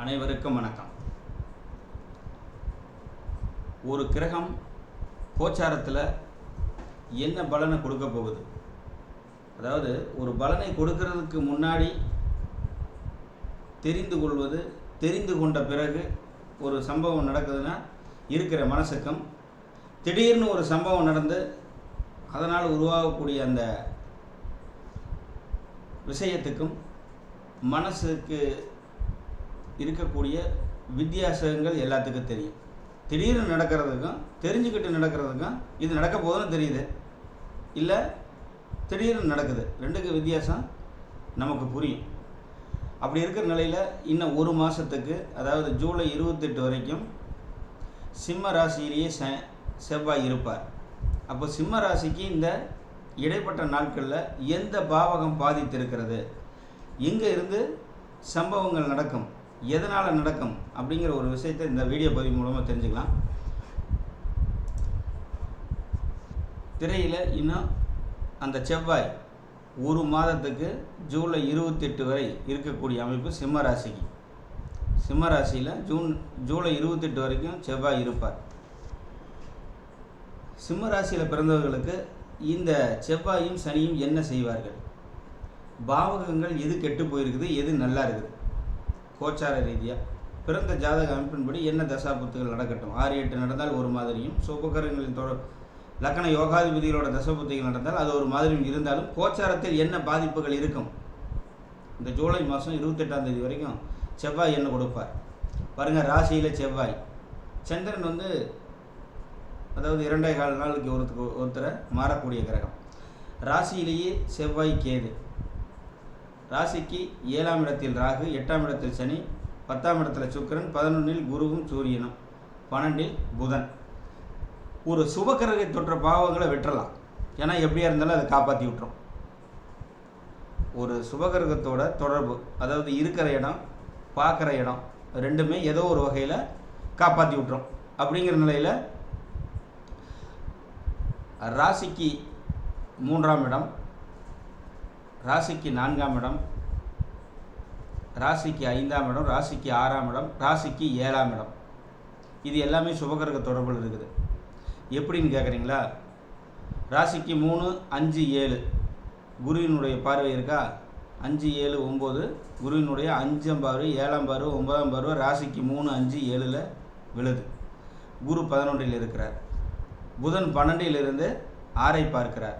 அனைவருக்கும் வணக்கம். ஒரு கிரகம் கோச்சாரத்தில் என்ன பலனை கொடுக்க போகுது? அதாவது ஒரு பலனை கொடுக்கறதுக்கு முன்னாடி தெரிந்து கொள்வது தெரிந்து கொண்ட பிறகு ஒரு சம்பவம் நடக்குதுன்னா இருக்கிற மனசுக்கும் திடீர்னு ஒரு சம்பவம் நடந்து அதனால் உருவாகக்கூடிய அந்த விஷயத்துக்கும் மனசுக்கு இருக்கக்கூடிய வித்தியாசங்கள் எல்லாத்துக்கும் தெரியும். திடீர்னு நடக்கிறதுக்கும் தெரிஞ்சுக்கிட்டு நடக்கிறதுக்கும் இது நடக்க போதுன்னு தெரியுது. இல்லை திடீர்னு நடக்குது. ரெண்டுக்கு வித்தியாசம் நமக்கு புரியும். அப்படி இருக்கிற நிலையில் இன்னும் ஒரு மாதத்துக்கு அதாவது ஜூலை இருபத்தெட்டு வரைக்கும் சிம்ம ராசியிலேயே செ செவ்வாய் இருப்பார். அப்போ சிம்ம ராசிக்கு இந்த இடைப்பட்ட நாட்களில் எந்த பாவகம் பாதித்திருக்கிறது? எங்கே இருந்து சம்பவங்கள் நடக்கும். எதனால் நடக்கும் அப்படிங்கிற ஒரு விஷயத்தை இந்த வீடியோ பதிவு மூலமாக தெரிஞ்சுக்கலாம். திரையில் இன்னும் அந்த செவ்வாய் ஒரு மாதத்துக்கு ஜூலை இருபத்தெட்டு வரை இருக்கக்கூடிய அமைப்பு சிம்ம ராசிக்கு. சிம்ம ராசியில் ஜூன் ஜூலை இருபத்தெட்டு வரைக்கும் செவ்வாய் இருப்பார். சிம்ம ராசியில் பிறந்தவர்களுக்கு இந்த செவ்வாயும் சனியும் என்ன செய்வார்கள்? பாவகங்கள் எது கெட்டு போயிருக்குது எது நல்லா இருக்குது? கோச்சார ரீதியாக பிறந்த ஜாதக அமைப்பின்படி என்ன தசாபுத்துகள் நடக்கட்டும்? ஆறு எட்டு நடந்தால் ஒரு மாதிரியும் சுபகரங்களின் தொட லக்கண யோகாதிபதிகளோட தசபுத்திகள் நடந்தால் அது ஒரு மாதிரியும் இருந்தாலும் கோச்சாரத்தில் என்ன பாதிப்புகள் இருக்கும்? இந்த ஜூலை மாதம் இருபத்தெட்டாம் தேதி வரைக்கும் செவ்வாய் என்ன கொடுப்பார். பாருங்கள் ராசியில் செவ்வாய். சந்திரன் வந்து அதாவது இரண்டே கால் நாளுக்கு ஒருத்தருக்கு ஒருத்தரை மாறக்கூடிய கிரகம். ராசியிலேயே செவ்வாய் கேது. ராசிக்கு ஏழாம் இடத்தில் ராகு எட்டாம் இடத்தில் சனி பத்தாம் இடத்துல சுக்கிரன் பதினொன்றில் குருவும் சூரியனும் பன்னெண்டில் புதன். ஒரு சுபக்கிரகை தொற்ற பாவங்களை விட்டுறலாம். ஏன்னா எப்படியா இருந்தாலும் அதை காப்பாற்றி விட்டுரும். ஒரு சுபகிரகத்தோட தொடர்பு அதாவது இருக்கிற இடம் பார்க்குற இடம் ரெண்டுமே ஏதோ ஒரு வகையில் காப்பாற்றி விட்டுரும். அப்படிங்கிற நிலையில் ராசிக்கு மூன்றாம் இடம் ராசிக்கு நான்காம் இடம் ராசிக்கு ஐந்தாம் இடம் ராசிக்கு ஆறாம் இடம் ராசிக்கு ஏழாம் இடம். இது எல்லாமே சுபகிரக தொடர்பில் இருக்குது. எப்படின்னு கேட்குறீங்களா ராசிக்கு மூணு அஞ்சு ஏழு. குருவினுடைய பார்வை இருக்கா? அஞ்சு ஏழு ஒம்பது குருவினுடைய அஞ்சாம் பார்வை ஏழாம் பார்வை ஒன்பதாம் பார்வை ராசிக்கு மூணு அஞ்சு ஏழில் விழுது. குரு பதினொன்றில் இருக்கிறார். புதன் பன்னெண்டிலிருந்து ஆறை பார்க்கிறார்.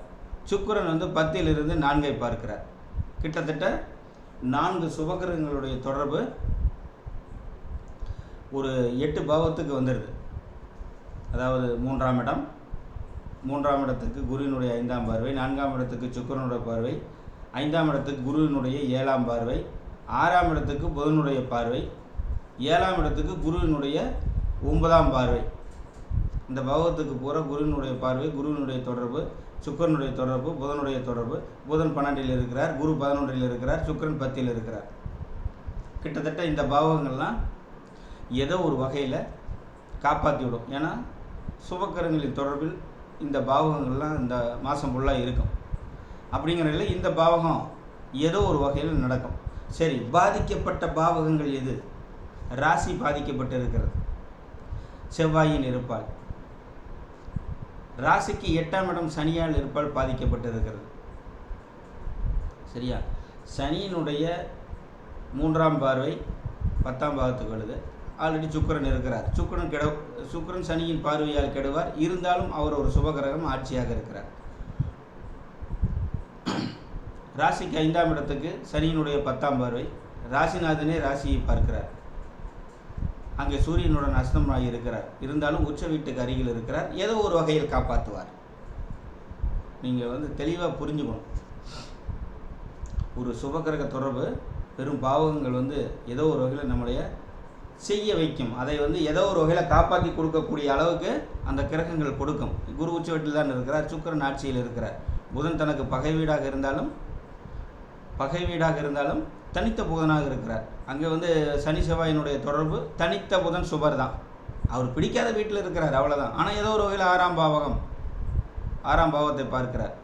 சுக்கிரன் வந்து பத்திலிருந்து நான்கை பார்க்கிறார். கிட்டத்தட்ட நான்கு சுபகிரகங்களுடைய தொடர்பு ஒரு எட்டு பாவத்துக்கு வந்துடுது அதாவது மூன்றாம் இடம் மூன்றாம் இடத்துக்கு குருவினுடைய ஐந்தாம் பார்வை நான்காம் இடத்துக்கு சுக்கிரனுடைய பார்வை ஐந்தாம் இடத்துக்கு குருவினுடைய ஏழாம் பார்வை ஆறாம் இடத்துக்கு புதனுடைய பார்வை ஏழாம் இடத்துக்கு குருவினுடைய ஒன்பதாம் பார்வை. இந்த பாவத்துக்கு பூரா குருவினுடைய பார்வை குருவினுடைய தொடர்பு சுக்கரனுடைய தொடர்பு புதனுடைய தொடர்பு. புதன் பன்னெண்டில் இருக்கிறார் குரு பதினொன்றில் இருக்கிறார் சுக்கரன் பத்தில் இருக்கிறார். கிட்டத்தட்ட இந்த பாவகங்கள்லாம் ஏதோ ஒரு வகையில் காப்பாற்றி விடும். ஏன்னா சுபக்கரங்களின் தொடர்பில் இந்த பாவகங்கள்லாம் இந்த மாதம் ஃபுல்லாக இருக்கும். அப்படிங்கிறதுல இந்த பாவகம் ஏதோ ஒரு வகையில் நடக்கும். சரி பாதிக்கப்பட்ட பாவகங்கள் எது? ராசி பாதிக்கப்பட்டு இருக்கிறது செவ்வாயின் இருப்பாள். ராசிக்கு எட்டாம் இடம் சனியால் இருப்பால் பாதிக்கப்பட்டிருக்கிறது. சரியா? சனியினுடைய மூன்றாம் பார்வை பத்தாம் பாகத்துக்கு வருது. ஆல்ரெடி சுக்கரன் இருக்கிறார். சுக்கரன் கெட சுக்கரன் சனியின் பார்வையால் கெடுவார். இருந்தாலும் அவர் ஒரு சுபகிரகம் ஆட்சியாக இருக்கிறார். ராசிக்கு ஐந்தாம் இடத்துக்கு சனியினுடைய பத்தாம் பார்வை. ராசிநாதனே ராசியை பார்க்கிறார். அங்கே சூரியனுடன் அஸ்தமாக இருக்கிறார். இருந்தாலும் உச்ச வீட்டுக்கு அருகில் இருக்கிறார். ஏதோ ஒரு வகையில் காப்பாற்றுவார். நீங்கள் வந்து தெளிவாக புரிஞ்சுக்கணும். ஒரு சுபகிரக தொடர்பு பெரும் பாவகங்கள் வந்து ஏதோ ஒரு வகையில் நம்மளைய செய்ய வைக்கும். அதை வந்து ஏதோ ஒரு வகையில் காப்பாற்றி கொடுக்கக்கூடிய அளவுக்கு அந்த கிரகங்கள் கொடுக்கும். குரு உச்ச வீட்டில் தான் இருக்கிறார். சுக்கரன் ஆட்சியில் இருக்கிறார். புதன் தனக்கு பகை வீடாக இருந்தாலும் பகை வீடாக இருந்தாலும் தனித்த புதனாக இருக்கிறார். அங்கே வந்து சனி செவ்வாயினுடைய தொடர்பு தனித்த புதன் சுபர் தான். அவர் பிடிக்காத வீட்டில் இருக்கிறார் அவ்வளோதான் ஆனால் ஏதோ ஒரு வகையில் ஆறாம் பாவகம் ஆறாம் பாவத்தை பார்க்கிறார்.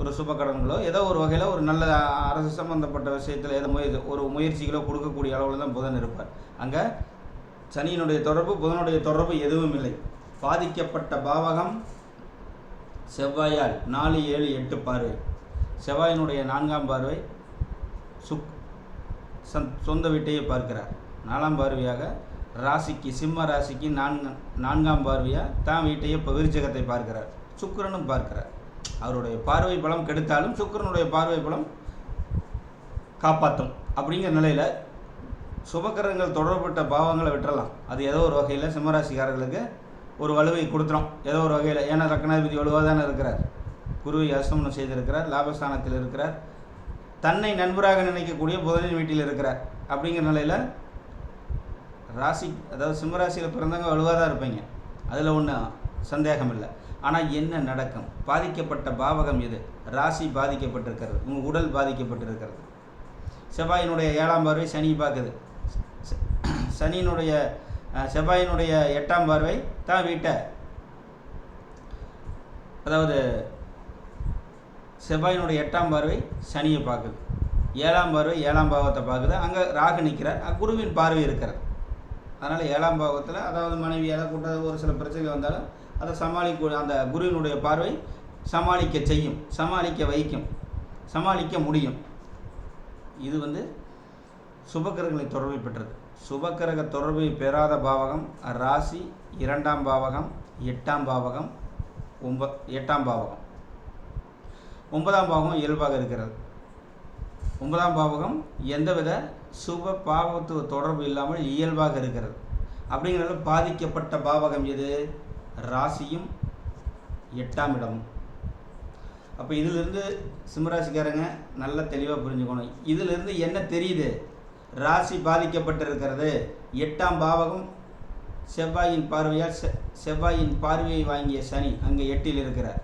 ஒரு சுபக்கடன்களோ ஏதோ ஒரு வகையில் ஒரு நல்ல அரசு சம்பந்தப்பட்ட விஷயத்தில் ஏதோ முயற்சி ஒரு முயற்சிகளோ கொடுக்கக்கூடிய அளவில் தான் புதன் இருப்பார். அங்கே சனியினுடைய தொடர்பு புதனுடைய தொடர்பு எதுவும் இல்லை. பாதிக்கப்பட்ட பாவகம் செவ்வாயால் நாலு ஏழு எட்டு பார்வை. செவ்வாயினுடைய நான்காம் பார்வை சுக் சந் சொந்த வீட்டையே பார்க்கிறார். நாலாம் பார்வையாக ராசிக்கு சிம்ம ராசிக்கு நான்கு நான்காம் பார்வையாக தான் வீட்டையே இப்போ விருச்சகத்தை பார்க்கிறார். சுக்கிரனும் பார்க்கிறார். அவருடைய பார்வை பலம் கெடுத்தாலும் சுக்கிரனுடைய பார்வை பலம் காப்பாற்றும் அப்படிங்கிற நிலையில் சுபக்கிரகங்கள் தொடர்பட்ட பாவங்களை விட்டுறலாம். அது ஏதோ ஒரு வகையில் சிம்மராசிக்காரர்களுக்கு ஒரு வலுவை கொடுத்துரும். ஏதோ ஒரு வகையில் ஏன்னா லக்னாதிபதி வலுவாக தானே இருக்கிறார். குருவை அஸ்தமனம் செய்திருக்கிறார் லாபஸ்தானத்தில் இருக்கிறார். தன்னை நண்பராக நினைக்கக்கூடிய புதனின் வீட்டில் இருக்கிறார். அப்படிங்கிற நிலையில் ராசி அதாவது சிம்மராசியில் பிறந்தவங்க வலுவாக தான் இருப்பீங்க. அதில் ஒன்றும் சந்தேகம் இல்லை. ஆனால் என்ன நடக்கும்? பாதிக்கப்பட்ட பாவகம் எது? ராசி பாதிக்கப்பட்டிருக்கிறது. உங்கள் உடல் பாதிக்கப்பட்டிருக்கிறது. செவ்வாயினுடைய ஏழாம் பார்வை சனி பார்க்குது சனியினுடைய செவ்வாயினுடைய எட்டாம் பார்வை தான் வீட்டை அதாவது செவ்வாயினுடைய எட்டாம் பார்வை சனியை பார்க்குது. ஏழாம் பார்வை ஏழாம் பாவத்தை பார்க்குது. அங்கே ராகு நிற்கிறார் குருவின் பார்வை இருக்கிறது. அதனால் ஏழாம் பாவத்தில் அதாவது மனைவியால் கூட்ட ஒரு சில பிரச்சனைகள் வந்தாலும் அதை சமாளிக்க அந்த குருவினுடைய பார்வை சமாளிக்க செய்யும். சமாளிக்க வைக்கும். சமாளிக்க முடியும். இது வந்து சுபக்கிரகங்களை தொடர்பை பெற்றது. சுபக்கிரக தொடர்பை பெறாத பாவகம் ராசி இரண்டாம் பாவகம் எட்டாம் பாவகம் ஒன்ப எட்டாம் பாவகம். ஒன்பதாம் பாவகம் இயல்பாக இருக்கிறது. ஒன்பதாம் பாவகம் எந்தவித சுப பாவத்து தொடர்பு இல்லாமல் இயல்பாக இருக்கிறது. அப்படிங்கிறதுல பாதிக்கப்பட்ட பாவகம் எது? ராசியும் எட்டாம் இடமும். அப்போ இதிலிருந்து சிம்மராசிக்காரங்க நல்லா தெளிவாக புரிஞ்சுக்கணும். இதிலிருந்து என்ன தெரியுது? ராசி பாதிக்கப்பட்டிருக்கிறது. எட்டாம் பாவகம் செவ்வாயின் பார்வையால் செ செவ்வாயின் பார்வையை வாங்கிய சனி அங்கே எட்டில் இருக்கிறார்.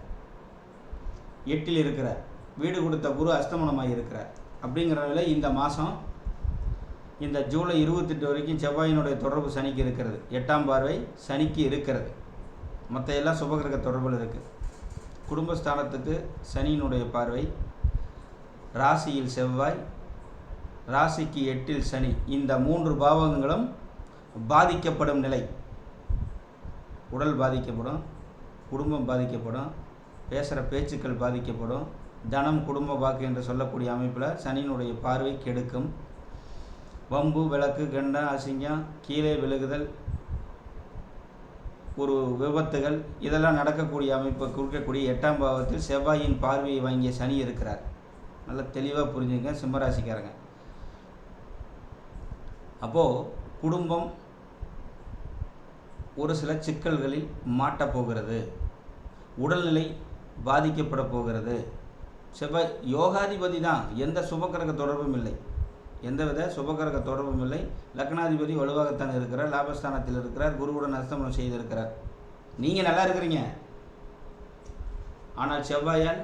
எட்டில் இருக்கிறார். வீடு கொடுத்த குரு அஸ்தமனமாக இருக்கிறார் அப்படிங்கிறதுல இந்த மாதம் இந்த ஜூலை இருபத்தெட்டு வரைக்கும் செவ்வாயினுடைய தொடர்பு சனிக்கு இருக்கிறது. எட்டாம் பார்வை சனிக்கு இருக்கிறது. மற்ற எல்லாம் சுபகிரக தொடர்பில் இருக்குது குடும்பஸ்தானத்துக்கு சனியினுடைய பார்வை ராசியில் செவ்வாய் ராசிக்கு எட்டில் சனி. இந்த மூன்று பாவகங்களும் பாதிக்கப்படும் நிலை. உடல் பாதிக்கப்படும் குடும்பம் பாதிக்கப்படும் பேசுகிற பேச்சுக்கள் பாதிக்கப்படும். தனம் குடும்ப வாக்கு என்று சொல்லக்கூடிய அமைப்பில் சனியினுடைய பார்வை கெடுக்கும். வம்பு விளக்கு கண்டம் அசிங்கம் கீழே விழுகுதல் ஒரு விபத்துகள் இதெல்லாம் நடக்கக்கூடிய அமைப்பை குறிக்கக்கூடிய எட்டாம் பாவத்தில் செவ்வாயின் பார்வையை வாங்கிய சனி இருக்கிறார். நல்லா தெளிவாக புரிஞ்சுங்க சிம்மராசிக்காரங்க. அப்போது குடும்பம் ஒரு சில சிக்கல்களில் மாட்டப் போகிறது. உடல்நிலை பாதிக்கப்பட போகிறது. செவ்வாய் யோகாதிபதி தான். எந்த சுபக்கிரக தொடர்பும் இல்லை. எந்தவித சுபக்கிரக தொடர்பும் இல்லை. லக்னாதிபதி வலுவாகத்தான் இருக்கிறார் லாபஸ்தானத்தில் இருக்கிறார் குருவுடன் அஸ்தமனம் செய்திருக்கிறார். நீங்கள் நல்லா இருக்கிறீங்க. ஆனால் செவ்வாயால்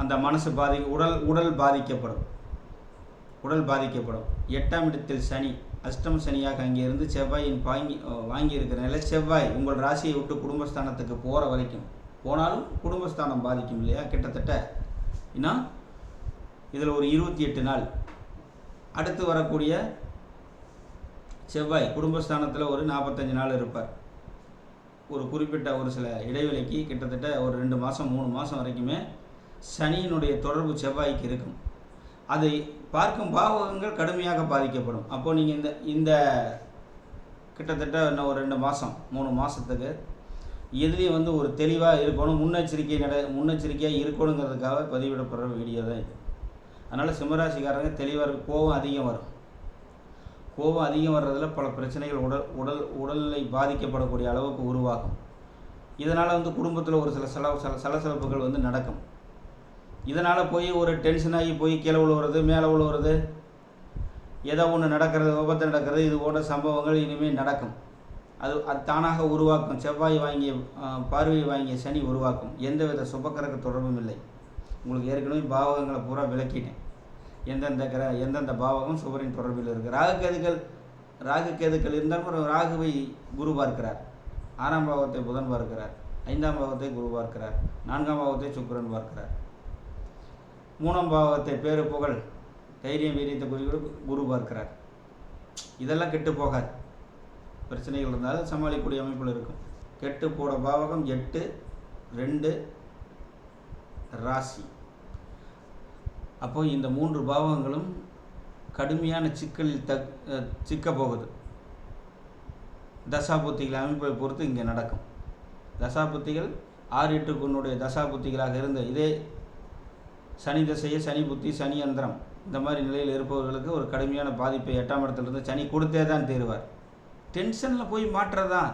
அந்த மனசு பாதி உடல் உடல் பாதிக்கப்படும். உடல் பாதிக்கப்படும். எட்டாம் இடத்தில் சனி அஷ்டம சனியாக அங்கே இருந்து செவ்வாயின் வாங்கி வாங்கி இருக்கிற செவ்வாய் உங்கள் ராசியை விட்டு குடும்பஸ்தானத்துக்கு போகிற வரைக்கும். போனாலும் குடும்பஸ்தானம் பாதிக்கும் இல்லையா? கிட்டத்தட்ட. இன்னும் இதில் ஒரு இருபத்தி எட்டு நாள். அடுத்து வரக்கூடிய செவ்வாய் குடும்பஸ்தானத்தில் ஒரு நாற்பத்தஞ்சு நாள் இருப்பார். ஒரு குறிப்பிட்ட ஒரு சில இடைவெளிக்கு கிட்டத்தட்ட ஒரு ரெண்டு மாதம் மூணு மாதம் வரைக்குமே சனியினுடைய தொடர்பு செவ்வாய்க்கு இருக்கும். அதை பார்க்கும் பாவகங்கள் கடுமையாக பாதிக்கப்படும். அப்போது நீங்கள் இந்த இந்த கிட்டத்தட்ட இன்னும் ஒரு ரெண்டு மாதம் மூணு மாதத்துக்கு எதுலேயும் வந்து ஒரு தெளிவாக இருக்கணும் முன்னெச்சரிக்கை நட முன்னெச்சரிக்கையாக இருக்கணுங்கிறதுக்காக பதிவிடப்படுற வீடியோ தான் இது. அதனால் சிம்மராசிக்காரங்க தெளிவாக இருக்கும் கோபம் அதிகம் வரும். கோபம் அதிகம் வர்றதில் பல பிரச்சனைகள் உடல் உடல் உடல்நிலை பாதிக்கப்படக்கூடிய அளவுக்கு உருவாகும். இதனால் வந்து குடும்பத்தில் ஒரு சில சல சல சலசலப்புகள் வந்து நடக்கும். இதனால் போய் ஒரு டென்ஷன் ஆகி போய் கீழே விழுவுறது மேலே விழுவுறது ஏதோ ஒன்று நடக்கிறது விபத்து நடக்கிறது இது போன்ற சம்பவங்கள் இனிமேல் நடக்கும். அது அது தானாக உருவாக்கும். செவ்வாய் வாங்கிய பார்வையை பார்வை வாங்கிய சனி உருவாக்கும். எந்தவித சுபக்கரக தொடர்பும் இல்லை. உங்களுக்கு ஏற்கனவே பாவகங்களை பூரா விளக்கிட்டேன். எந்தெந்த கிர எந்தெந்த பாவகம் சுபரின் தொடர்பில் இருக்குது ராகு கேதுக்கள் ராகு கேதுக்கள் இருந்தாலும் ஒரு ராகுவை குரு பார்க்கிறார். ஆறாம் பாவத்தை புதன் பார்க்கிறார். ஐந்தாம் பாவத்தை குரு பார்க்கிறார். நான்காம் பாவத்தை சுக்கரன் பார்க்கிறார். மூணாம் பாவத்தை பேரு புகழ் தைரியம் வீரியத்தை குறிப்பிட்டு குரு பார்க்கிறார். இதெல்லாம் கெட்டு போகாது. பிரச்சனைகள் இருந்தாலும் சமாளிக்கக்கூடிய அமைப்பில் இருக்கும். கெட்டு போட பாவகம் எட்டு ரெண்டு ராசி. அப்போ இந்த மூன்று பாவகங்களும் கடுமையான சிக்கலில் தக் சிக்க போகுது. தசாபுத்திகள் அமைப்பை பொறுத்து இங்கே நடக்கும். தசாபுத்திகள் ஆறு எட்டு குன்னுடைய தசாபுத்திகளாக இருந்த இதே சனி தசையை சனி புத்தி சனி அந்தரம் இந்த மாதிரி நிலையில் இருப்பவர்களுக்கு ஒரு கடுமையான பாதிப்பை எட்டாம் இடத்துலேருந்து சனி கொடுத்தே தான் தீருவார். டென்ஷனில் போய் மாற்றதான்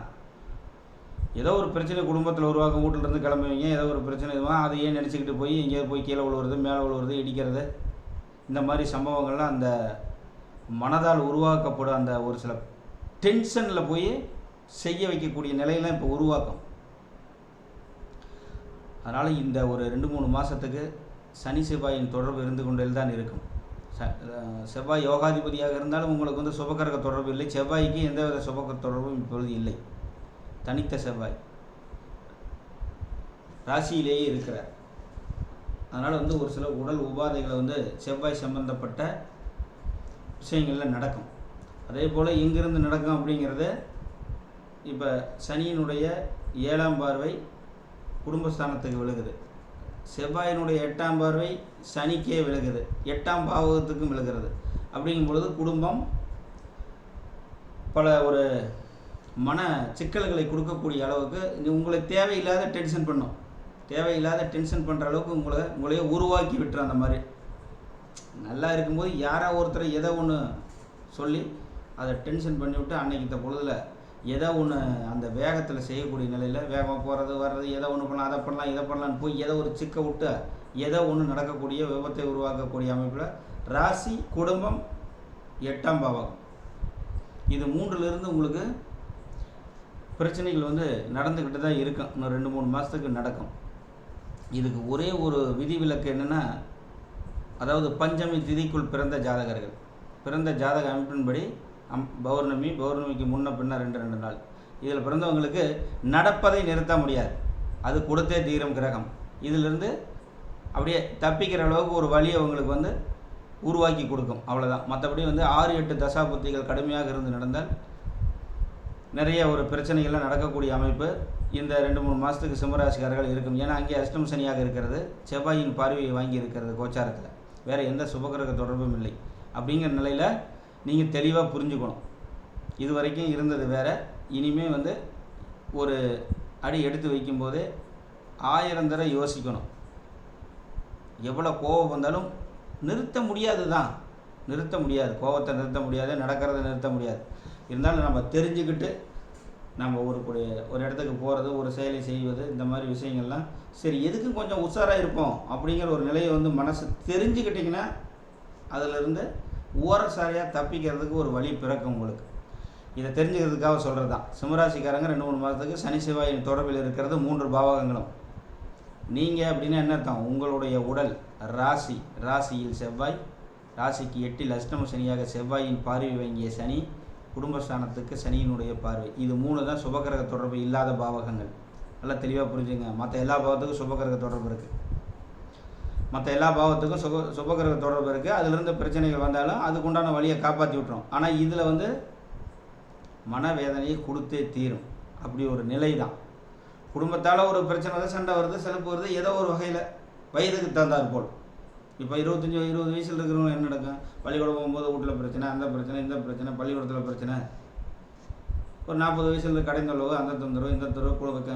ஏதோ ஒரு பிரச்சனை குடும்பத்தில் உருவாக்கும் வீட்டிலேருந்து கிளம்புவீங்க ஏதோ ஒரு பிரச்சனை இதுவாக அதையே நினச்சிக்கிட்டு போய் எங்கேயாவது போய் கீழே விழுவுறது மேலே விழுவுறது இடிக்கிறது? இந்த மாதிரி சம்பவங்கள்லாம் அந்த மனதால் உருவாக்கப்படும் அந்த ஒரு சில டென்ஷனில் போய் செய்ய வைக்கக்கூடிய நிலையெல்லாம் இப்போ உருவாக்கும். அதனால் இந்த ஒரு ரெண்டு மூணு மாதத்துக்கு சனி செவ்வாயின் தொடர்பு இருந்து கொண்டே தான் இருக்கும். செவ்வாய் யோகாதிபதியாக இருந்தாலும் உங்களுக்கு வந்து சுபகரக தொடர்பு இல்லை. செவ்வாய்க்கு எந்தவித சுபகர தொடர்பும் இப்பொழுது இல்லை. தனித்த செவ்வாய். ராசியிலேயே இருக்கிறார். அதனால் வந்து ஒரு சில உடல் உபாதைகளை வந்து செவ்வாய் சம்பந்தப்பட்ட விஷயங்களில் நடக்கும். அதே போல் எங்கேருந்து நடக்கும் அப்படிங்கிறது இப்போ சனியினுடைய ஏழாம் பார்வை குடும்பஸ்தானத்துக்கு விழுகுது. செவ்வாயினுடைய எட்டாம் பார்வை சனிக்கே விலகுது. எட்டாம் பாவகத்துக்கும் விலகிறது. அப்படிங்கும் பொழுது குடும்பம் பல ஒரு மன சிக்கல்களை கொடுக்கக்கூடிய அளவுக்கு உங்களுக்கு உங்களை தேவையில்லாத டென்ஷன் பண்ணும். தேவையில்லாத டென்ஷன் பண்ணுற அளவுக்கு உங்களை உங்களையே உருவாக்கி விட்டுற அந்த மாதிரி. நல்லா இருக்கும்போது யாரோ ஒருத்தரை எதோ ஒன்று சொல்லி அதை டென்ஷன் பண்ணிவிட்டு அன்னைக்கு இந்த பொழுதில் ஏதோ ஒன்று அந்த வேகத்தில் செய்யக்கூடிய நிலையில் வேகமாக போகிறது வர்றது எதோ ஒன்று பண்ணலாம் அதை பண்ணலாம் இதை பண்ணலான்னு போய் ஏதோ ஒரு சிக்க விட்டு ஏதோ ஒன்று நடக்கக்கூடிய விபத்தை உருவாக்கக்கூடிய அமைப்பில் ராசி குடும்பம் எட்டாம் பாவகம். இது மூன்றிலிருந்து உங்களுக்கு பிரச்சனைகள் வந்து நடந்துக்கிட்டு தான் இருக்கும். இன்னும் ரெண்டு மூணு மாதத்துக்கு நடக்கும். இதுக்கு ஒரே ஒரு விதிவிலக்கு என்னென்னா அதாவது பஞ்சமி திதிக்குள் பிறந்த ஜாதகர்கள். பிறந்த ஜாதக அமைப்பின்படி அம் பௌர்ணமி பௌர்ணமிக்கு முன்ன பின்ன ரெண்டு ரெண்டு நாள். இதில் பிறந்தவங்களுக்கு நடப்பதை நிறுத்த முடியாது. அது கொடுத்தே தீரும் கிரகம். இதிலிருந்து அப்படியே தப்பிக்கிற அளவுக்கு ஒரு வழியை அவங்களுக்கு வந்து உருவாக்கி கொடுக்கும். அவ்வளோதான் மற்றபடி வந்து ஆறு எட்டு தசாபுத்திகள் கடுமையாக இருந்து நடந்தால் நிறைய ஒரு பிரச்சனைகள்லாம் நடக்கக்கூடிய அமைப்பு இந்த ரெண்டு மூணு மாதத்துக்கு சிம்மராசிக்காரர்கள் இருக்கும். ஏன்னா அங்கே அஷ்டம் சனியாக இருக்கிறது. செவ்வாயின் பார்வையை வாங்கி இருக்கிறது கோச்சாரத்தில். வேறு எந்த சுபகிரக தொடர்பும் இல்லை. அப்படிங்கிற நிலையில் நீங்கள் தெளிவாக புரிஞ்சுக்கணும். இது வரைக்கும் இருந்தது வேற. இனிமே வந்து ஒரு அடி எடுத்து வைக்கும்போது ஆயிரம் தடவை யோசிக்கணும். எவ்வளோ கோபம் வந்தாலும் நிறுத்த முடியாது தான் நிறுத்த முடியாது. கோபத்தை நிறுத்த முடியாது. நடக்கிறத நிறுத்த முடியாது. இருந்தாலும் நம்ம தெரிஞ்சுக்கிட்டு நம்ம ஒரு ஒரு இடத்துக்கு போகிறது ஒரு செயலை செய்வது இந்த மாதிரி விஷயங்கள்லாம் சரி எதுக்கும் கொஞ்சம் உஷாராக இருப்போம் அப்படிங்கிற ஒரு நிலையை வந்து மனசு தெரிஞ்சுக்கிட்டிங்கன்னா அதிலிருந்து ஓரசாரியாக தப்பிக்கிறதுக்கு ஒரு வழி பிறக்கும் உங்களுக்கு. இதை தெரிஞ்சுக்கிறதுக்காக சொல்கிறது தான் சிம்மராசிக்காரங்க ரெண்டு மூணு மாதத்துக்கு சனி செவ்வாயின் தொடர்பில் இருக்கிறது மூன்று பாவகங்களும். நீங்கள் அப்படின்னா என்ன அர்த்தம்? உங்களுடைய உடல் ராசி ராசியில் செவ்வாய். ராசிக்கு எட்டில் அஷ்டம சனியாக செவ்வாயின் பார்வை வாங்கிய சனி குடும்பஸ்தானத்துக்கு சனியினுடைய பார்வை. இது மூணு தான் சுபகிரக தொடர்பு இல்லாத பாவகங்கள். நல்லா தெளிவாக புரிஞ்சுங்க. மற்ற எல்லா பாவத்துக்கும் சுபகிரக தொடர்பு இருக்குது மற்ற எல்லா பாவத்துக்கும் சுப சுபகிரக தொடர்பு இருக்குது அதிலிருந்து பிரச்சனைகள் வந்தாலும் அதுக்குண்டான வழியை காப்பாற்றி விட்டுரும். ஆனால் இதில் வந்து மனவேதனையை கொடுத்தே தீரும். அப்படி ஒரு நிலை தான் குடும்பத்தால் ஒரு பிரச்சனை வருது சண்டை வருது சிறப்பு வருது ஏதோ ஒரு வகையில் வயதுக்கு தந்தார் போல். இப்போ இருபத்தஞ்சி இருபது வயசில் இருக்கிறவங்க என்ன நடக்கும் பள்ளிக்கூடம் போகும்போது வீட்டில் பிரச்சனை அந்த பிரச்சனை இந்த பிரச்சனை பள்ளிக்கூடத்தில் பிரச்சனை. ஒரு நாற்பது வயசில் கடைந்தளவு அந்த தொந்தரவு இந்த தொந்தரவு கொடுக்க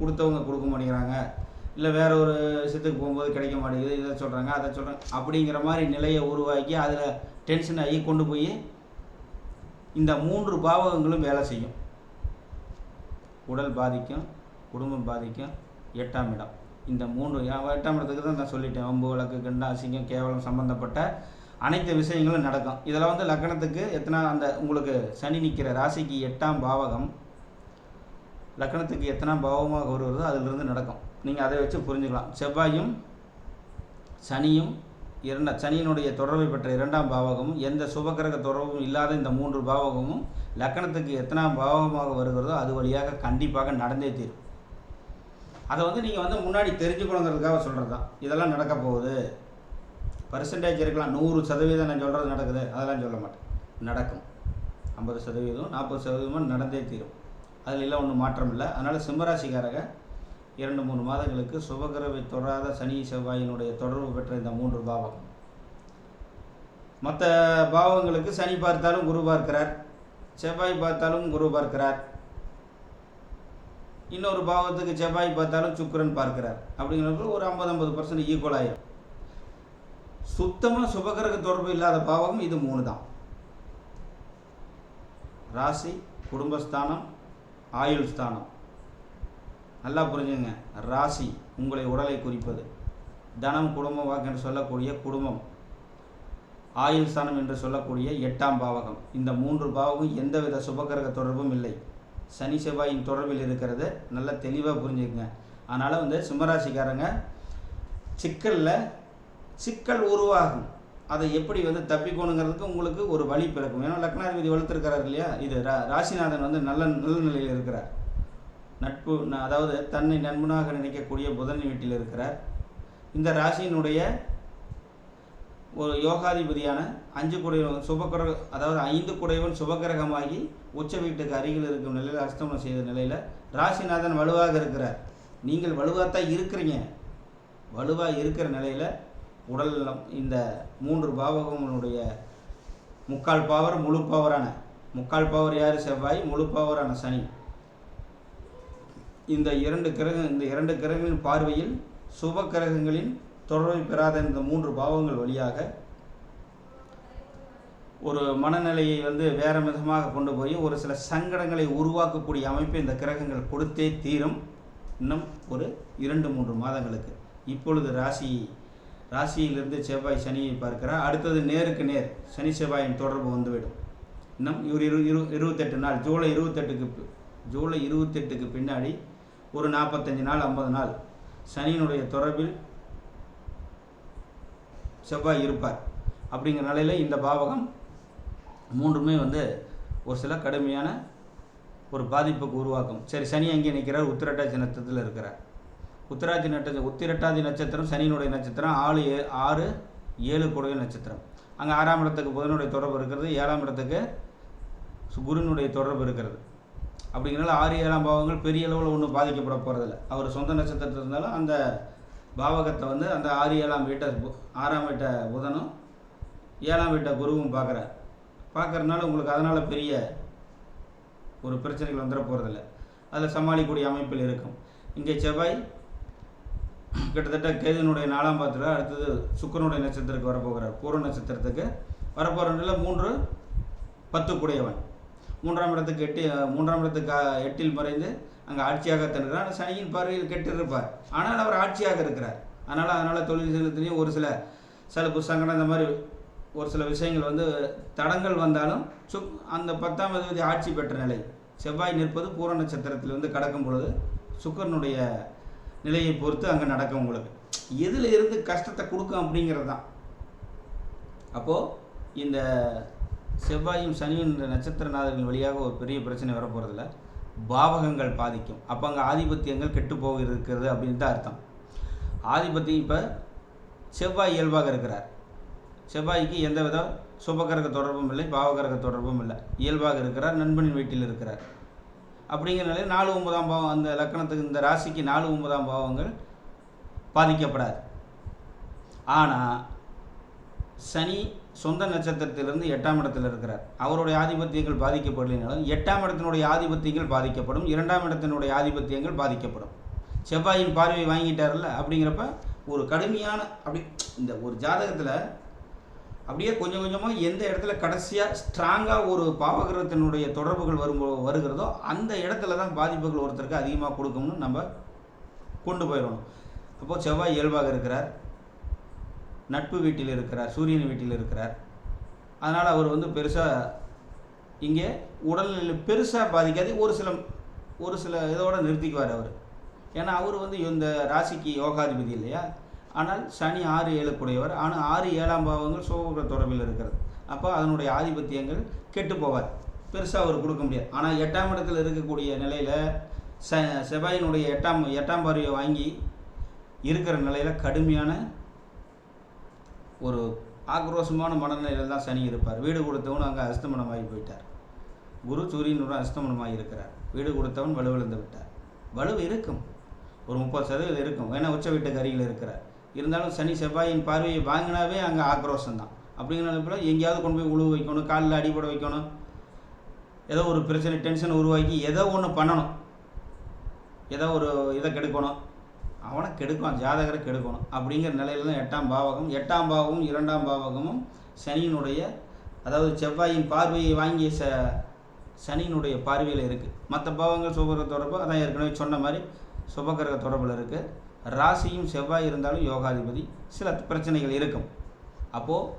கொடுத்தவங்க கொடுக்க மாட்டேங்கிறாங்க. இல்லை வேற ஒரு விஷயத்துக்கு போகும்போது கிடைக்க மாட்டேங்குது இதை சொல்கிறாங்க அதை சொல்கிறாங்க அப்படிங்கிற மாதிரி நிலையை உருவாக்கி அதில் டென்ஷன் ஆகி கொண்டு போய் இந்த மூன்று பாவகங்களும் வேலை செய்யும். உடல் பாதிக்கும் குடும்பம் பாதிக்கும் எட்டாம் இடம். இந்த மூன்று எட்டாம் இடத்துக்கு தான் நான் சொல்லிட்டேன். வம்பு வழக்கு கண்டா அசிங்கம் கேவலம் சம்மந்தப்பட்ட அனைத்து விஷயங்களும் நடக்கும். இதில் வந்து லக்னத்துக்கு எத்தனை அந்த உங்களுக்கு சனி நிற்கிற ராசிக்கு எட்டாம் பாவகம் லக்னத்துக்கு எத்தனாம் பாவமாக வருவதோ அதிலிருந்து நடக்கும். நீங்கள் அதை வச்சு புரிஞ்சுக்கலாம். செவ்வாயும் சனியும் இரண்ட சனியினுடைய தொடர்பை பெற்ற இரண்டாம் பாவகமும் எந்த சுபகிரக தொடர்பும் இல்லாத இந்த மூன்று பாவகமும் லக்கணத்துக்கு எத்தனாம் பாவகமாக வருகிறதோ அது வழியாக கண்டிப்பாக நடந்தே தீரும். அதை வந்து நீங்கள் வந்து முன்னாடி தெரிஞ்சுக்கணுங்கிறதுக்காக சொல்கிறது தான் இதெல்லாம் நடக்க போகுது. பர்சன்டேஜ் இருக்கலாம். நூறு சதவீதம் நான் சொல்கிறது நடக்குது. அதெல்லாம் சொல்ல மாட்டேன். நடக்கும். ஐம்பது சதவீதம் நாற்பது சதவீதமும் நடந்தே தீரும். அதில் எல்லாம் ஒன்றும் மாற்றம் இல்லை. அதனால் சிம்மராசிக்காரங்க இரண்டு மூணு மாதங்களுக்கு சுபகிரவை தொடாத சனி செவ்வாயினுடைய தொடர்பு பெற்ற இந்த மூன்று பாவம் மற்ற பாவங்களுக்கு சனி பார்த்தாலும் குரு பார்க்கிறார் செவ்வாய் பார்த்தாலும் குரு பார்க்கிறார். இன்னொரு பாவத்துக்கு செவ்வாய் பார்த்தாலும் சுக்கரன் பார்க்கிறார். அப்படிங்கிறப்ப ஒரு ஐம்பது ஐம்பது பர்சன்ட் ஈக்குவல் ஆயிரும். சுத்தமாக சுபகிரக தொடர்பு இல்லாத பாவகம் இது மூணு தான். ராசி குடும்பஸ்தானம் ஆயுள் ஸ்தானம். நல்லா புரிஞ்சுங்க. ராசி உங்களை உடலை குறிப்பது. தனம் குடும்பம் வாக்கு என்று சொல்லக்கூடிய குடும்பம். ஆயுள் ஸ்தானம் என்று சொல்லக்கூடிய எட்டாம் பாவகம். இந்த மூன்று பாவகம் எந்தவித சுபகிரக தொடர்பும் இல்லை. சனி செவ்வாயின் தொடர்பில் இருக்கிறது. நல்லா தெளிவாக புரிஞ்சுக்கங்க. அதனால் வந்து சிம்மராசிக்காரங்க சிக்கலில் சிக்கல் உருவாகும். அதை எப்படி வந்து தப்பிக்கணுங்கிறதுக்கு உங்களுக்கு ஒரு வழி பிறக்கும். ஏன்னா லக்னாதிபதி வளர்த்துருக்கிறார் இல்லையா? இது ரா ராசிநாதன் வந்து நல்ல நல்ல நிலையில் இருக்கிறார். நட்பு அதாவது தன்னை நண்பனாக நினைக்கக்கூடிய புதன் வீட்டில் இருக்கிறார். இந்த ராசியினுடைய ஒரு யோகாதிபதியான அஞ்சு குடையவன் சுபக்கிரக அதாவது ஐந்து குடையவன் சுபக்கிரகமாகி உச்ச வீட்டுக்கு அருகில் இருக்கும் நிலையில் அஸ்தமனம் செய்த நிலையில் ராசிநாதன் வலுவாக இருக்கிறார். நீங்கள் வலுவாகத்தான் இருக்கிறீங்க. வலுவாக இருக்கிற நிலையில் உடல் நலம் இந்த மூன்று பாவகங்களுடைய முக்கால் பவர் முழு பவரான முக்கால் பவர் யார்? செவ்வாய் முழு பவரான சனி. இந்த இரண்டு கிரக இந்த இரண்டு கிரகங்களின் பார்வையில் சுப கிரகங்களின் தொடர்பை பெறாத இந்த மூன்று பாவங்கள் வழியாக ஒரு மனநிலையை வந்து வேறு விதமாக கொண்டு போய் ஒரு சில சங்கடங்களை உருவாக்கக்கூடிய அமைப்பை இந்த கிரகங்கள் கொடுத்தே தீரும். இன்னும் ஒரு இரண்டு மூன்று மாதங்களுக்கு. இப்பொழுது ராசி ராசியிலிருந்து செவ்வாய் சனியை பார்க்கிறார். அடுத்தது நேருக்கு நேர் சனி செவ்வாயின் தொடர்பு வந்துவிடும். இன்னும் இவர் இரு இரு இருபத்தெட்டு நாள் ஜூலை இருபத்தெட்டுக்கு ஜூலை இருபத்தெட்டுக்கு பின்னாடி ஒரு நாற்பத்தஞ்சு நாள் ஐம்பது நாள். சனியினுடைய தொடர்பில் செவ்வாய் இருப்பார். அப்படிங்கிற நிலையில் இந்த பாவகம் மூன்றுமே வந்து ஒரு சில கடுமையான ஒரு பாதிப்புக்கு உருவாக்கும். சரி சனி அங்கே நிற்கிறார் உத்திரட்டாதி நட்சத்திரத்தில் இருக்கிறார். உத்திராட்சி நட்சத்திரம் உத்திரட்டாதி நட்சத்திரம் சனியினுடைய நட்சத்திரம் ஆறு ஏ ஆறு ஏழு கூடிய நட்சத்திரம். அங்கே ஆறாம் இடத்துக்கு புதனுடைய தொடர்பு இருக்கிறது ஏழாம் இடத்துக்கு குருனுடைய குருவினுடைய தொடர்பு இருக்கிறது. அப்படிங்கிறனால ஆறு ஏழாம் பாவங்கள் பெரிய அளவில் ஒன்றும் பாதிக்கப்பட போகிறதில்ல அவர் சொந்த நட்சத்திரத்தில் இருந்தாலும் அந்த பாவகத்தை வந்து அந்த ஆறு ஏழாம் வீட்டை ஆறாம் வீட்டை புதனும் ஏழாம் வீட்டை குருவும் பார்க்குறார். பார்க்கறதுனால உங்களுக்கு அதனால் பெரிய ஒரு பிரச்சனைகள் வந்துட போகிறதில்ல அதில் சமாளிக்கக்கூடிய அமைப்பில் இருக்கும். இங்கே செவ்வாய் கிட்டத்தட்ட கேதுனுடைய நாலாம் பாத்திரம் அடுத்தது சுக்கிரனுடைய நட்சத்திரத்துக்கு வரப்போகிறார். பூர்வ நட்சத்திரத்துக்கு வரப்போகிறதுல மூன்று பத்து குடையவன் மூன்றாம் இடத்துக்கு எட்டி மூன்றாம் இடத்துக்கு எட்டில் மறைந்து அங்கே ஆட்சியாக தருகிறார் ஆனால் சனியின் பார்வையில் கெட்டு இருப்பார் ஆனால் அவர் ஆட்சியாக இருக்கிறார். அதனால் அதனால் தொழில் செய்யறதுலேயும் ஒரு சில சில புஸ்தங்கள் இந்த மாதிரி ஒரு சில விஷயங்கள் வந்து தடங்கள் வந்தாலும் சுக் அந்த பத்தாம் அதிபதி ஆட்சி பெற்ற நிலை செவ்வாய் நிற்பது பூர நட்சத்திரத்தில் வந்து கடக்கும் பொழுது சுக்கரனுடைய நிலையை பொறுத்து அங்கே நடக்கும் உங்களுக்கு. எதில் இருந்து கஷ்டத்தை கொடுக்கும் அப்படிங்கிறது தான். அப்போது இந்த செவ்வாயும் சனியும் என்ற நட்சத்திரநாதர்கள் வழியாக ஒரு பெரிய பிரச்சனை வரப்போகிறதில்ல பாவகங்கள் பாதிக்கும். அப்போ அங்கே ஆதிபத்தியங்கள் கெட்டு போக அப்படின்னு தான் அர்த்தம். ஆதிபத்தியம் இப்போ செவ்வாய் இயல்பாக இருக்கிறார். செவ்வாய்க்கு எந்த வித சுபகரக தொடர்பும் இல்லை பாவகரக தொடர்பும் இல்லை. இயல்பாக இருக்கிறார் நண்பனின் வீட்டில் இருக்கிறார். அப்படிங்கிற நாலு ஒன்பதாம் பாவம் அந்த லக்கணத்துக்கு இந்த ராசிக்கு நாலு ஒன்பதாம் பாவங்கள் பாதிக்கப்படாது. ஆனால் சனி சொந்த நட்சத்திரத்திலிருந்து எட்டாம் இடத்தில் இருக்கிறார். அவருடைய ஆதிபத்தியங்கள் பாதிக்கப்படலைனாலும் எட்டாம் இடத்தினுடைய ஆதிபத்தியங்கள் பாதிக்கப்படும். இரண்டாம் இடத்தினுடைய ஆதிபத்தியங்கள் பாதிக்கப்படும். செவ்வாயின் பார்வை வாங்கிட்டார்ல அப்படிங்கிறப்ப ஒரு கடுமையான அப்படி இந்த ஒரு ஜாதகத்தில் அப்படியே கொஞ்சம் கொஞ்சமாக எந்த இடத்துல கடைசியாக ஸ்ட்ராங்காக ஒரு பாவகிரகத்தினுடைய தொடர்புகள் வரும் வருகிறதோ அந்த இடத்துல தான் பாதிப்புகள் ஒருத்தருக்கு அதிகமாக கொடுக்கணும்னு நம்ம கொண்டு போயிடணும். அப்போது செவ்வாய் இயல்பாக இருக்கிறார். நட்பு வீட்டில் இருக்கிறார் சூரியன் வீட்டில் இருக்கிறார். அதனால் அவர் வந்து பெருசாக இங்கே உடல்நிலை பெருசாக பாதிக்காது ஒரு சில ஒரு சில இதோட நிறுத்திக்குவார் அவர். ஏன்னா அவர் வந்து இந்த ராசிக்கு யோகாதிபதி இல்லையா? ஆனால் சனி ஆறு ஏழுக்குடையவர் ஆனால் ஆறு ஏழாம் பாவங்கள் சோக தொடர்பில் இருக்கிறது. அப்போ அதனுடைய ஆதிபத்தியங்கள் கெட்டு போவார். பெருசாக அவர் கொடுக்க முடியாது. ஆனால் எட்டாம் இடத்தில் இருக்கக்கூடிய நிலையில் ச செவ்வாயினுடைய எட்டாம் எட்டாம் பார்வையை வாங்கி இருக்கிற நிலையில் கடுமையான ஒரு ஆக்ரோஷமான மனநிலையில் தான் சனி இருப்பார். வீடு கொடுத்தவன் அங்கே அஸ்தமனமாகி போயிட்டார். குரு சூரியனுடன் அஸ்தமனமாகி இருக்கிறார். வீடு கொடுத்தவன் வலுவிழந்து விட்டார். வலு இருக்கும். ஒரு முப்பது சதவீதம் இருக்கும். ஏன்னா உச்ச வீட்டுக்கு அருகில் இருக்கிறார். இருந்தாலும் சனி செவ்வாயின் பார்வையை வாங்கினாவே அங்கே ஆக்ரோஷம் தான். அப்படிங்கிற எங்கேயாவது கொண்டு போய் உழுவு வைக்கணும் காலில் அடிபட வைக்கணும். ஏதோ ஒரு பிரச்சனை டென்ஷன் உருவாக்கி ஏதோ ஒன்று பண்ணணும். ஏதோ ஒரு இதை கெடுக்கணும். அவனை கெடுக்கும் ஜாதகரை கெடுக்கணும் அப்படிங்கிற நிலையில தான் எட்டாம் பாவகம் எட்டாம் பாவகமும் இரண்டாம் பாவகமும் சனியினுடைய அதாவது செவ்வாயின் பார்வையை வாங்கிய ச சனியினுடைய பார்வையில் இருக்குது மற்ற பாவங்கள் சுபகிரக தொடர்பு அதான் ஏற்கனவே சொன்ன மாதிரி சுபகிரக தொடர்பில் இருக்குது ராசியும் செவ்வாய் இருந்தாலும் யோகாதிபதி சில பிரச்சனைகள் இருக்கும். அப்போது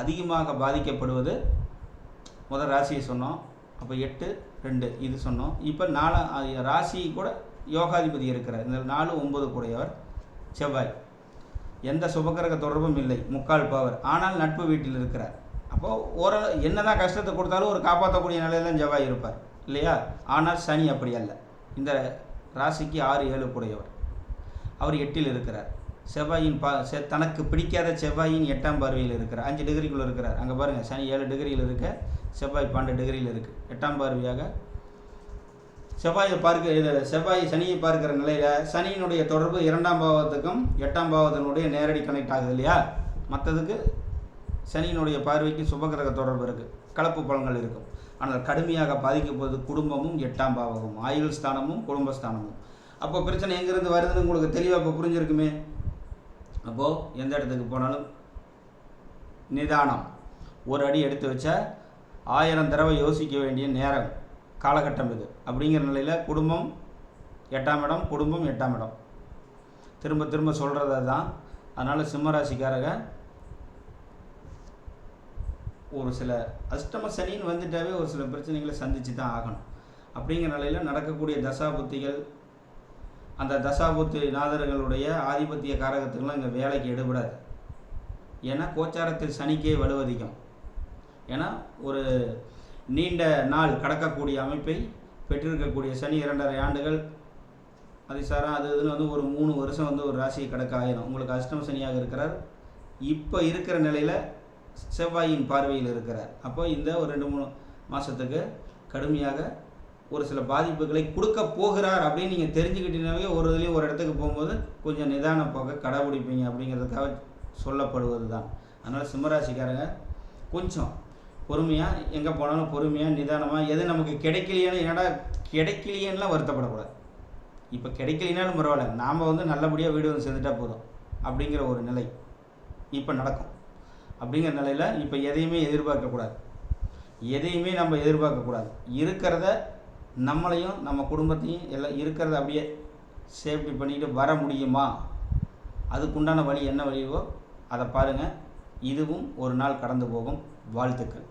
அதிகமாக பாதிக்கப்படுவது முதல் ராசியை சொன்னோம். அப்போ எட்டு ரெண்டு இது சொன்னோம். இப்போ நாலா ராசி கூட யோகாதிபதி இருக்கிறார். இந்த நாலு ஒன்பது கூடையவர் செவ்வாய். எந்த சுபகிரக தொடர்பும் இல்லை. முக்கால் பவர். ஆனால் நட்பு வீட்டில் இருக்கிறார். அப்போது ஓரளவு என்னதான் கஷ்டத்தை கொடுத்தாலும் ஒரு காப்பாற்றக்கூடிய நிலையில தான் செவ்வாய் இருப்பார். இல்லையா? ஆனால் சனி அப்படி அல்ல. இந்த ராசிக்கு ஆறு ஏழு கூடையவர். அவர் எட்டில் இருக்கிறார். செவ்வாயின் பா செ தனக்கு பிடிக்காத செவ்வாயின் எட்டாம் பார்வையில் இருக்கிறார். அஞ்சு டிகிரிக்குள்ளே இருக்கிறார். அங்கே பாருங்கள் சனி ஏழு டிகிரியில் இருக்க செவ்வாய் பன்னெண்டு டிகிரியில் இருக்குது எட்டாம் பார்வையாக செவ்வாயை பார்க்க இது செவ்வாய் சனியை பார்க்கிற நிலையில் சனியினுடைய தொடர்பு இரண்டாம் பாவத்துக்கும் எட்டாம் பாவத்தினுடைய நேரடி கனெக்ட் ஆகுது இல்லையா? மற்றதுக்கு சனியினுடைய பார்வைக்கு சுபகிரக தொடர்பு இருக்குது கலப்பு பலன்கள் இருக்கும் ஆனால் கடுமையாக பாதிக்கப்படுவது குடும்பமும் எட்டாம் பாவமும் ஆயுள் ஸ்தானமும் குடும்பஸ்தானமும் அப்போ பிரச்சனை எங்கேருந்து வருதுன்னு உங்களுக்கு தெளிவாக இப்போ புரிஞ்சிருக்குமே? அப்போது எந்த இடத்துக்கு போனாலும் நிதானம். ஒரு அடி எடுத்து வச்சா ஆயிரம் தடவை யோசிக்க வேண்டிய நேரம். காலகட்டம் இது. அப்படிங்கிற நிலையில் குடும்பம் எட்டாம் இடம் குடும்பம் எட்டாம் இடம். திரும்ப திரும்ப சொல்கிறது தான் அதனால் சிம்மராசிக்காரங்க ஒரு சில அஷ்டம சனின்னு வந்துட்டாவே ஒரு சில பிரச்சனைகளை சந்தித்து தான் ஆகணும். அப்படிங்கிற நிலையில் நடக்கக்கூடிய தசாபுத்திகள் அந்த தசாபுத்தி நாதர்களுடைய ஆதிபத்திய காரகத்துக்கெல்லாம் இங்கே வேலைக்கு எடுபடாது. ஏன்னா கோச்சாரத்தில் சனிக்கே வலுவதிகம் ஏன்னா ஒரு நீண்ட நாள் கடக்கக்கூடிய அமைப்பை பெற்றிருக்கக்கூடிய சனி இரண்டரை ஆண்டுகள். அதிசாரம் அது இதுன்னு வந்து ஒரு மூணு வருஷம் வந்து ஒரு ராசியை கடக்க ஆயிரும். உங்களுக்கு அஷ்டம சனியாக இருக்கிறார். இப்போ இருக்கிற நிலையில் செவ்வாயின் பார்வையில் இருக்கிறார். அப்போ இந்த ஒரு ரெண்டு மூணு மாதத்துக்கு கடுமையாக ஒரு சில பாதிப்புகளை கொடுக்க போகிறார் அப்படின்னு நீங்கள் தெரிஞ்சுக்கிட்டீங்கனாவே ஒரு இதுலேயும் ஒரு இடத்துக்கு போகும்போது கொஞ்சம் நிதான போக்க கடைபிடிப்பீங்க அப்படிங்கிறதுக்காக சொல்லப்படுவது தான் அதனால் சிம்மராசிக்காரங்க கொஞ்சம் பொறுமையாக எங்கே போனாலும் பொறுமையாக நிதானமாக எது நமக்கு கிடைக்கலையானு என்னடா கிடைக்கலையேன்னுலாம் வருத்தப்படக்கூடாது. இப்போ கிடைக்கலைனாலும் பரவாயில்ல நாம் வந்து நல்லபடியாக வீடு வந்து சேர்ந்துட்டா போதும் அப்படிங்கிற ஒரு நிலை இப்போ நடக்கும். அப்படிங்கிற நிலையில் இப்போ எதையுமே எதிர்பார்க்கக்கூடாது. எதையுமே நம்ம எதிர்பார்க்கக்கூடாது. இருக்கிறத நம்மளையும் நம்ம குடும்பத்தையும் எல்லாம் இருக்கிறத அப்படியே சேஃப்டி பண்ணிக்கிட்டு வர முடியுமா? அதுக்குண்டான வழி என்ன வழியோ அதை பாருங்கள் இதுவும் ஒரு நாள் கடந்து போகும். வாழ்த்துக்கள்.